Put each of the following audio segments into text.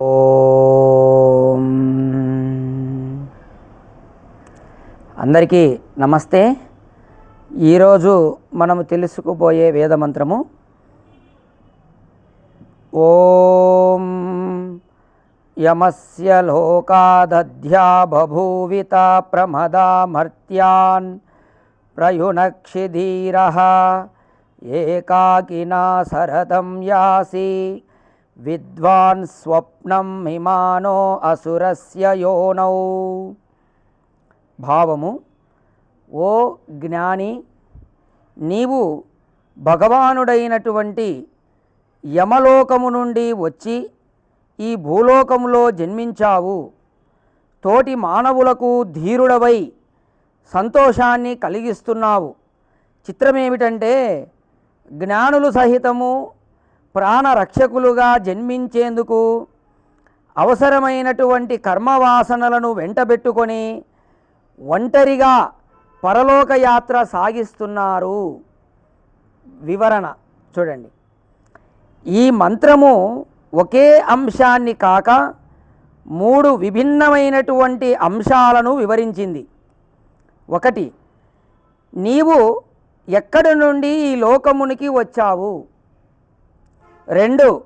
ఓం. అందరికీ నమస్తే. ఈరోజు మనము తెలుసుకుపోయే వేదమంత్రము ఓం యమస్య లోకాదధ్యా బభూవిత ప్రమదామర్త్యాన్ ప్రయునక్షిధీర ఏకాకినా సరదం యాసి విద్వాన్ స్వప్నం హిమానో అసురస్య యోనౌ భావము ఓ జ్ఞాని నీవు భగవానుడైనటువంటి యమలోకము నుండి వచ్చి ఈ భూలోకములో జన్మించావు. తోటి మానవులకు ధీరుడవై సంతోషాన్ని కలిగిస్తున్నావు. చిత్రమేమిటంటే జ్ఞానులు సహితము ప్రాణరక్షకులుగా జన్మించేందుకు అవసరమైనటువంటి కర్మవాసనలను వెంటబెట్టుకొని ఒంటరిగా పరలోక యాత్ర సాగిస్తున్నారు. వివరణ చూడండి. ఈ మంత్రము ఒకే అంశాన్ని కాక మూడు విభిన్నమైనటువంటి అంశాలను వివరించింది. ఒకటి నీవు ఎక్కడి నుండి ఈ లోకమునికి వచ్చావు? రెండు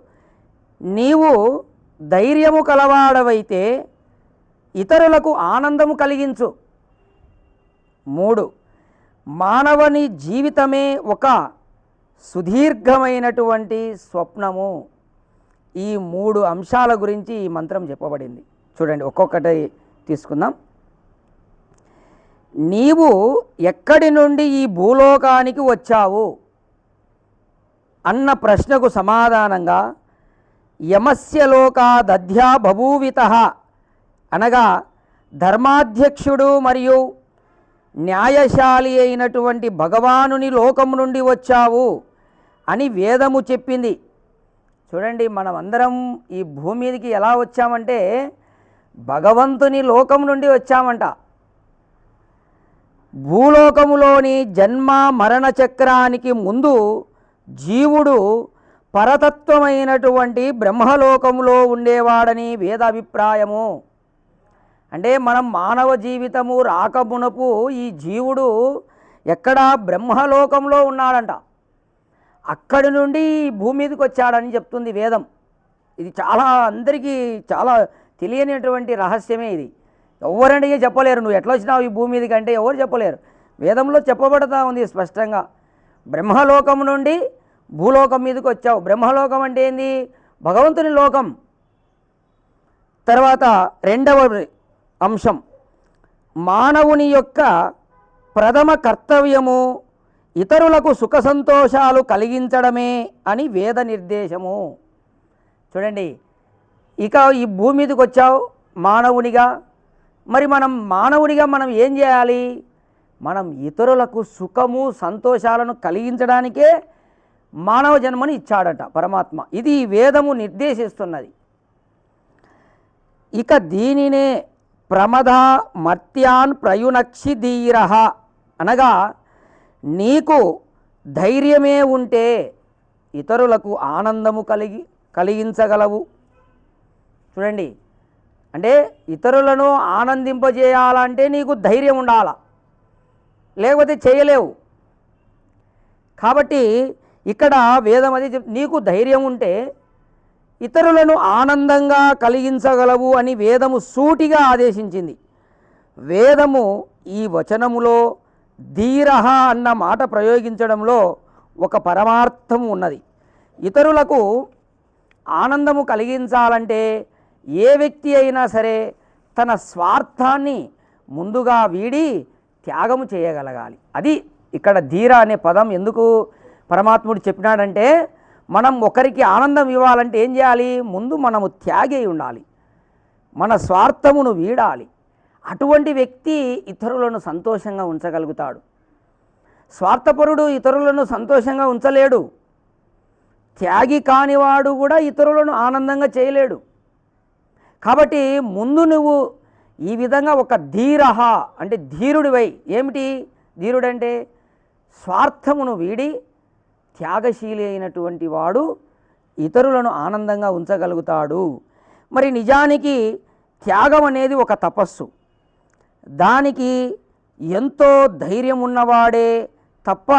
నీవు ధైర్యము కలవాడవైతే ఇతరులకు ఆనందము కలిగించు. మూడు మానవుని జీవితమే ఒక సుదీర్ఘమైనటువంటి స్వప్నము. ఈ మూడు అంశాల గురించి ఈ మంత్రం చెప్పబడింది. చూడండి ఒక్కొక్కటి తీసుకుందాం. నీవు ఎక్కడి నుండి ఈ భూలోకానికి వచ్చావు? అన్న ప్రశ్నకు సమాధానంగా యమస్యలోకాదధ్యా బభూవిత అనగా ధర్మాధ్యక్షుడు మరియు న్యాయశాలి అయినటువంటి భగవానుని లోకం నుండి వచ్చావు అని వేదము చెప్పింది. చూడండి మనమందరం ఈ భూమి మీదకి ఎలా వచ్చామంటే భగవంతుని లోకం నుండి వచ్చామంట. భూలోకములోని జన్మ మరణ చక్రానికి ముందు జీవుడు పరతత్వమైనటువంటి బ్రహ్మలోకములో ఉండేవాడని వేదాభిప్రాయము. అంటే మనం మానవ జీవితము రాకమునపు ఈ జీవుడు ఎక్కడ బ్రహ్మలోకంలో ఉన్నాడంట. అక్కడి నుండి భూమి మీదకి వచ్చాడని చెప్తుంది వేదం. ఇది చాలా అందరికీ చాలా తెలియనిటువంటి రహస్యమే ఇది. ఎవరంటే చెప్పలేరు. నువ్వు ఎట్లా వచ్చినావు ఈ భూమి మీదకి అంటే ఎవరు చెప్పలేరు. వేదంలో చెప్పబడతా ఉంది స్పష్టంగా. బ్రహ్మలోకం నుండి భూలోకం మీదకి వచ్చావు. బ్రహ్మలోకం అంటే ఏంది? భగవంతుని లోకం. తర్వాత రెండవ అంశం. మానవుని యొక్క ప్రథమ కర్తవ్యము ఇతరులకు సుఖ సంతోషాలు కలిగించడమే అని వేద నిర్దేశము. చూడండి ఇక ఈ భూమి మీదకి వచ్చావు మానవునిగా. మరి మనం మానవునిగా మనం ఏం చేయాలి? మనం ఇతరులకు సుఖము సంతోషాలను కలిగించడానికే మానవ జన్మని ఇచ్చాడట పరమాత్మ. ఇది వేదము నిర్దేశిస్తున్నది. ఇక దీనినే ప్రమద మర్త్యాన్ ప్రయునక్షిధీరహ అనగా నీకు ధైర్యమే ఉంటే ఇతరులకు ఆనందము కలిగి కలిగించగలవు. చూడండి అంటే ఇతరులను ఆనందింపజేయాలంటే నీకు ధైర్యం ఉండాల. లేకపోతే చేయలేవు. కాబట్టి ఇక్కడ వేదం అది నీకు ధైర్యం ఉంటే ఇతరులను ఆనందంగా కలిగించగలవు అని వేదము సూటిగా ఆదేశించింది. వేదము ఈ వచనములో ధీరహ అన్న మాట ప్రయోగించడంలో ఒక పరమార్థం ఉన్నది. ఇతరులకు ఆనందము కలిగించాలంటే ఏ వ్యక్తి అయినా సరే తన స్వార్థాన్ని ముందుగా వీడి త్యాగము చేయగలగాలి. అది ఇక్కడ ధీర అనే పదం ఎందుకు పరమాత్ముడు చెప్పినాడంటే మనం ఒకరికి ఆనందం ఇవ్వాలంటే ఏం చేయాలి? ముందు మనము త్యాగి అయి ఉండాలి. మన స్వార్థమును వీడాలి. అటువంటి వ్యక్తి ఇతరులను సంతోషంగా ఉంచగలుగుతాడు. స్వార్థపరుడు ఇతరులను సంతోషంగా ఉంచలేడు. త్యాగి కానివాడు కూడా ఇతరులను ఆనందంగా చేయలేడు. కాబట్టి ముందు నువ్వు ఈ విధంగా ఒక ధీరహ అంటే ధీరుడివై ఏమిటి? ధీరుడంటే స్వార్థమును వీడి త్యాగశీలి అయినటువంటి వాడు ఇతరులను ఆనందంగా ఉంచగలుగుతాడు. మరి నిజానికి త్యాగం అనేది ఒక తపస్సు. దానికి ఎంతో ధైర్యం ఉన్నవాడే తప్ప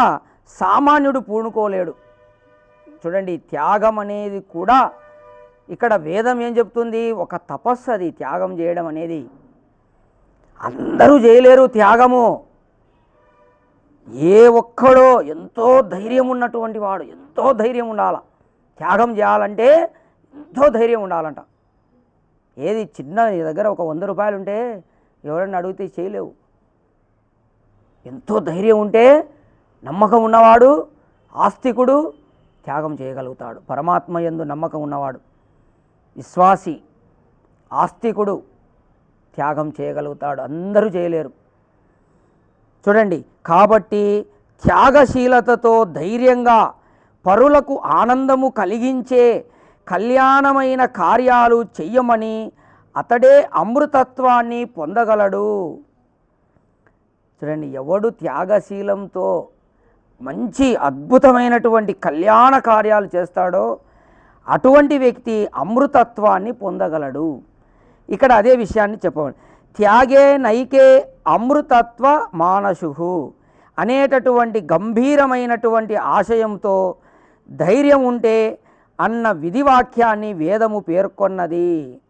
సామాన్యుడు పూనుకోలేడు. చూడండి త్యాగం అనేది కూడా ఇక్కడ వేదం ఏం చెప్తుంది? ఒక తపస్సు అది త్యాగం చేయడం అనేది. అందరూ చేయలేరు త్యాగము. ఏ ఒక్కడో ఎంతో ధైర్యం ఉన్నటువంటి వాడు ఎంతో ధైర్యం ఉండాల. త్యాగం చేయాలంటే ఎంతో ధైర్యం ఉండాలంట. ఏది చిన్న నీ దగ్గర ఒక వంద రూపాయలు ఉంటే ఎవరైనా అడిగితే చేయలేవు. ఎంతో ధైర్యం ఉంటే నమ్మకం ఉన్నవాడు ఆస్తికుడు త్యాగం చేయగలుగుతాడు. పరమాత్మ ఎందు నమ్మకం ఉన్నవాడు. విశ్వాసి ఆస్తికుడు త్యాగం చేయగలుగుతాడు. అందరూ చేయలేరు. చూడండి కాబట్టి త్యాగశీలతతో ధైర్యంగా పరులకు ఆనందము కలిగించే కళ్యాణమైన కార్యాలు చెయ్యమని అతడే అమృతత్వాన్ని పొందగలడు. చూడండి ఎవడు త్యాగశీలంతో మంచి అద్భుతమైనటువంటి కళ్యాణ కార్యాలు చేస్తాడో అటువంటి వ్యక్తి అమృతత్వాన్ని పొందగలడు. ఇక్కడ అదే విషయాన్ని చెప్పవండి త్యాగే నైకే అమృతత్వ మానసు అనేటటువంటి గంభీరమైనటువంటి ఆశయంతో ధైర్యం ఉంటే అన్న విధివాక్యాన్ని వేదము పేర్కొన్నది.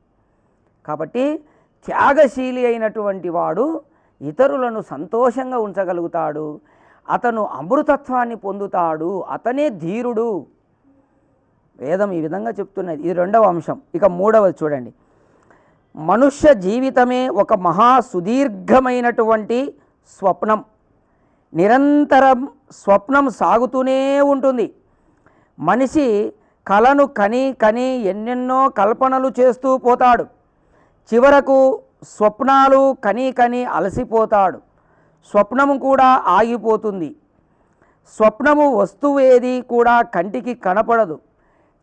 కాబట్టి త్యాగశీలి అయినటువంటి వాడు ఇతరులను సంతోషంగా ఉంచగలుగుతాడు. అతను అమృతత్వాన్ని పొందుతాడు. అతనే ధీరుడు. వేదం ఈ విధంగా చెప్తున్నది. ఇది రెండవ అంశం. ఇక మూడవది చూడండి. మనుష్య జీవితమే ఒక మహా సుదీర్ఘమైనటువంటి స్వప్నం. నిరంతరం స్వప్నం సాగుతూనే ఉంటుంది. మనిషి కలను కని కని ఎన్నెన్నో కల్పనలు చేస్తూ పోతాడు. చివరకు స్వప్నాలు కని కని అలసిపోతాడు. స్వప్నము కూడా ఆగిపోతుంది. స్వప్నము వస్తువు ఏది కూడా కంటికి కనపడదు.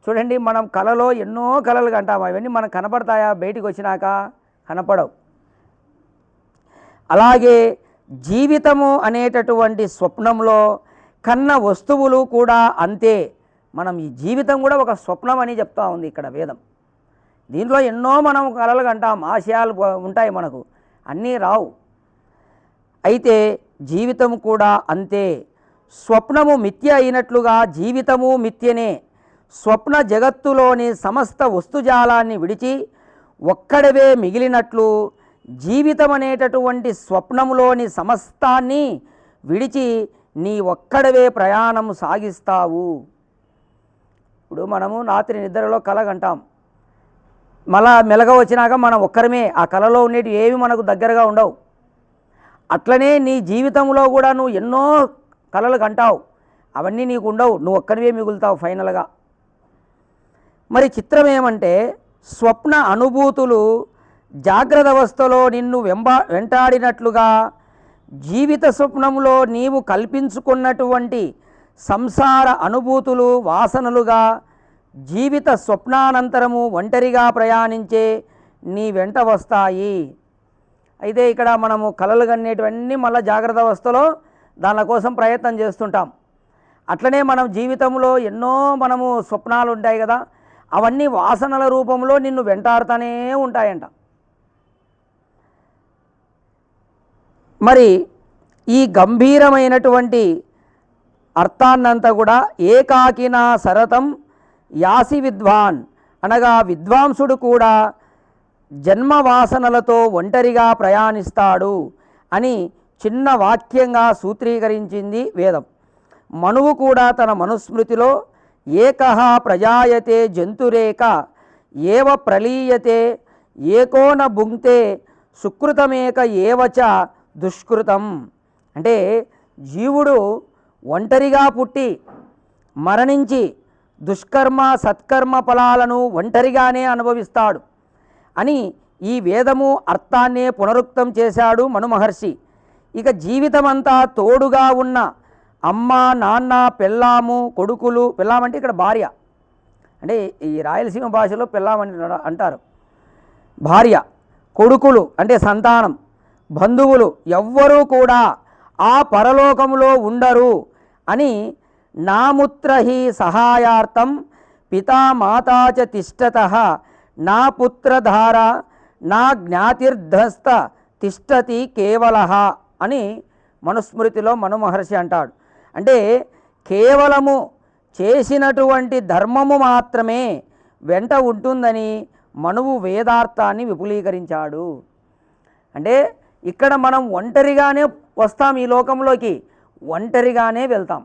చూడండి మనం కళలో ఎన్నో కళలు కంటాం అవన్నీ మనకు కనపడతాయా? బయటికి వచ్చినాక కనపడవు. అలాగే జీవితము అనేటటువంటి స్వప్నంలో కన్న వస్తువులు కూడా అంతే. మనం ఈ జీవితం కూడా ఒక స్వప్నం అని చెప్తా ఉంది ఇక్కడ వేదం. దీంట్లో ఎన్నో మనం కళలు కంటాం ఆశయాలు ఉంటాయి మనకు. అన్నీ రావు. అయితే జీవితం కూడా అంతే. స్వప్నము మిథ్య అయినట్లుగా జీవితము మిథ్యనే. స్వప్న జగత్తులోని సమస్త వస్తుజాలాన్ని విడిచి ఒక్కడవే మిగిలినట్లు జీవితం అనేటటువంటి స్వప్నములోని సమస్తాన్ని విడిచి నీ ఒక్కడవే ప్రయాణం సాగిస్తావు. ఇప్పుడు మనము రాత్రి నిద్రలో కలగంటాం మళ్ళా మెలగ వచ్చినాక మనం ఒక్కరమే ఆ కళలో ఉండేటి ఏవి మనకు దగ్గరగా ఉండవు. అట్లనే నీ జీవితంలో కూడా నువ్వు ఎన్నో కలలు కంటావు. అవన్నీ నీకు ఉండవు. నువ్వు ఒక్కరివే మిగులుతావు ఫైనల్గా. మరి చిత్రం ఏమంటే స్వప్న అనుభూతులు జాగ్రత్త అవస్థలో నిన్ను వెంబ వెంటాడినట్లుగా జీవిత స్వప్నంలో నీవు కల్పించుకున్నటువంటి సంసార అనుభూతులు వాసనలుగా జీవిత స్వప్నానంతరము ఒంటరిగా ప్రయాణించే నీ వెంట వస్తాయి. అయితే ఇక్కడ మనము కలలు కనేటివన్నీ మళ్ళీ జాగ్రత్త అవస్థలో దాని కోసం ప్రయత్నం చేస్తుంటాం. అట్లనే మనం జీవితంలో ఎన్నో మనము స్వప్నాలు ఉంటాయి కదా అవన్నీ వాసనల రూపంలో నిన్ను వెంటాడుతూనే ఉంటాయంట. మరి ఈ గంభీరమైనటువంటి అర్థాన్నంతా కూడా ఏకాకిన సరతం యాసి విద్వాన్ అనగా విద్వాంసుడు కూడా జన్మ వాసనలతో ఒంటరిగా ప్రయాణిస్తాడు అని చిన్న వాక్యంగా సూత్రీకరించింది వేదం. మనువు కూడా తన మనుస్మృతిలో ఏకహ ప్రజాయతే జంతురేక ఏవ ప్రలీయతే ఏకోన భుంక్తే సుకృతమేక ఏవచ దుష్కృతం. అంటే జీవుడు ఒంటరిగా పుట్టి మరణించి దుష్కర్మ సత్కర్మ ఫలాలను ఒంటరిగానే అనుభవిస్తాడు అని ఈ వేదము అర్థాన్నే పునరుక్తం చేశాడు మనుమహర్షి. ఇక జీవితమంతా తోడుగా ఉన్న అమ్మ నాన్న పెళ్ళాము కొడుకులు పెళ్ళామంటే ఇక్కడ భార్య. అంటే ఈ రాయలసీమ భాషలో పెళ్ళామని అంటారు. భార్య కొడుకులు అంటే సంతానం. బంధువులు ఎవ్వరూ కూడా ఆ పరలోకములో ఉండరు అని నాముత్రహి సహాయార్థం పితామాతాచ తిష్టత. నా పుత్రధార నా జ్ఞాతిర్ధస్త తిష్టతి కేవల అని మనుస్మృతిలో మను మహర్షి అంటాడు. అంటే కేవలము చేసినటువంటి ధర్మము మాత్రమే వెంట ఉంటుందని మనువు వేదార్థాన్ని విపులీకరించాడు. అంటే ఇక్కడ మనం ఒంటరిగానే వస్తాం ఈ లోకంలోకి ఒంటరిగానే వెళ్తాం.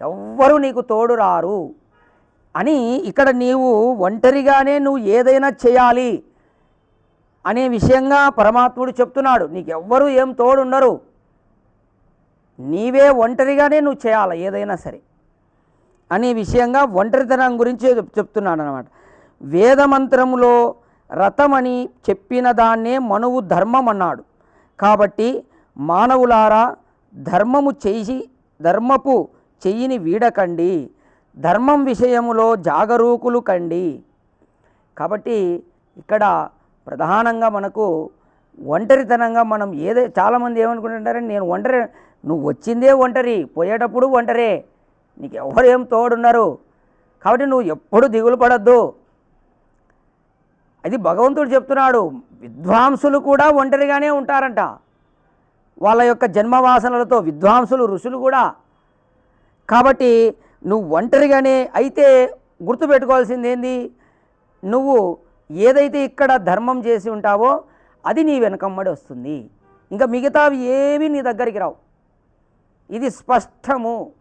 ఎవ్వరు నీకు తోడు రారు అని ఇక్కడ నీవు ఒంటరిగానే నువ్వు ఏదైనా చేయాలి అనే విషయంగా పరమాత్ముడు చెప్తున్నాడు. నీకు ఎవ్వరు ఏం తోడుండరు. నీవే ఒంటరిగానే నువ్వు చేయాలి ఏదైనా సరే అనే విషయంగా ఒంటరితనం గురించి చెప్తున్నాడు అనమాట వేదమంత్రములో రథమని చెప్పిన దాన్నే మనువు ధర్మం అన్నాడు కాబట్టి మానవులారా ధర్మము చేసి ధర్మపు చెయ్యిని వీడకండి. ధర్మం విషయములో జాగరూకులు కండి. కాబట్టి ఇక్కడ ప్రధానంగా మనకు ఒంటరితనంగా మనం ఏదే చాలామంది ఏమనుకుంటుంటారంటే నేను ఒంటరి నువ్వు వచ్చిందే ఒంటరి పోయేటప్పుడు ఒంటరే. నీకు ఎవరు ఏం తోడున్నారు? కాబట్టి నువ్వు ఎప్పుడు దిగులు పడద్దు. అది భగవంతుడు చెప్తున్నాడు విద్వాంసులు కూడా ఒంటరిగానే ఉంటారంట. వాళ్ళ యొక్క జన్మవాసనలతో విద్వాంసులు ఋషులు కూడా. కాబట్టి నువ్వు ఒంటరిగానే అయితే గుర్తుపెట్టుకోవాల్సింది ఏంది నువ్వు ఏదైతే ఇక్కడ ధర్మం చేసి ఉంటావో అది నీ వెనకమ్మడి వస్తుంది. ఇంకా మిగతావి ఏవి నీ దగ్గరికి రావు. ఇది స్పష్టము.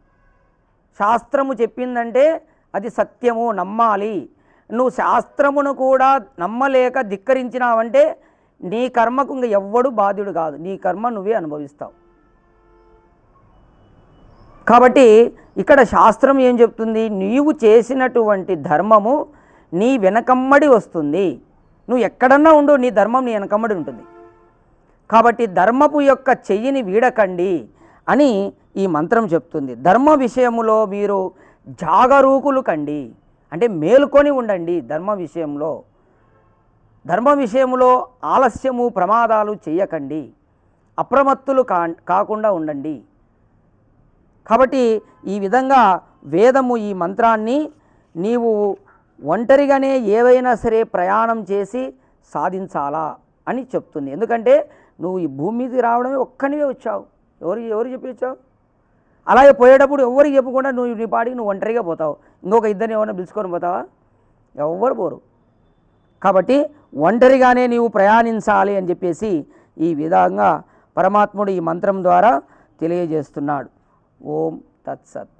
శాస్త్రము చెప్పిందంటే అది సత్యము నమ్మాలి. నువ్వు శాస్త్రమును కూడా నమ్మలేక ధిక్కరించినావంటే నీ కర్మకు ఇంక ఎవ్వడు బాధ్యుడు కాదు. నీ కర్మ నువ్వే అనుభవిస్తావు. కాబట్టి ఇక్కడ శాస్త్రం ఏం చెప్తుంది? నీవు చేసినటువంటి ధర్మము నీ వెనకమ్మడి వస్తుంది. నువ్వు ఎక్కడన్నా ఉండు నీ ధర్మం నీ వెనకమ్మడి ఉంటుంది. కాబట్టి ధర్మపు యొక్క చెయ్యిని వీడకండి. అని ఈ మంత్రం చెప్తుంది. ధర్మ విషయములో మీరు జాగరూకులు కండి. అంటే మేలుకొని ఉండండి ధర్మ విషయంలో. ధర్మ విషయంలో ఆలస్యము ప్రమాదాలు చేయకండి. అప్రమత్తులు కా కాకుండా ఉండండి. కాబట్టి ఈ విధంగా వేదము ఈ మంత్రాన్ని నీవు ఒంటరిగానే ఏవైనా సరే ప్రయాణం చేసి సాధించాలా అని చెప్తుంది. ఎందుకంటే నువ్వు ఈ భూమి మీదకి రావడమే ఒక్కనివే వచ్చావు. ఎవరు ఎవరు చెప్పించావు అలాగే పోయేటప్పుడు ఎవరికి చెప్పకుండా నువ్వు నీ పాటికి నువ్వు ఒంటరిగా పోతావు. ఇంకొక ఇద్దరిని ఎవరైనా పిలుచుకొని పోతావా? ఎవ్వరు పోరు. కాబట్టి ఒంటరిగానే నీవు ప్రయాణించాలి అని చెప్పేసి ఈ విధంగా పరమాత్ముడు ఈ మంత్రం ద్వారా తెలియజేస్తున్నాడు. ఓం తత్సత్.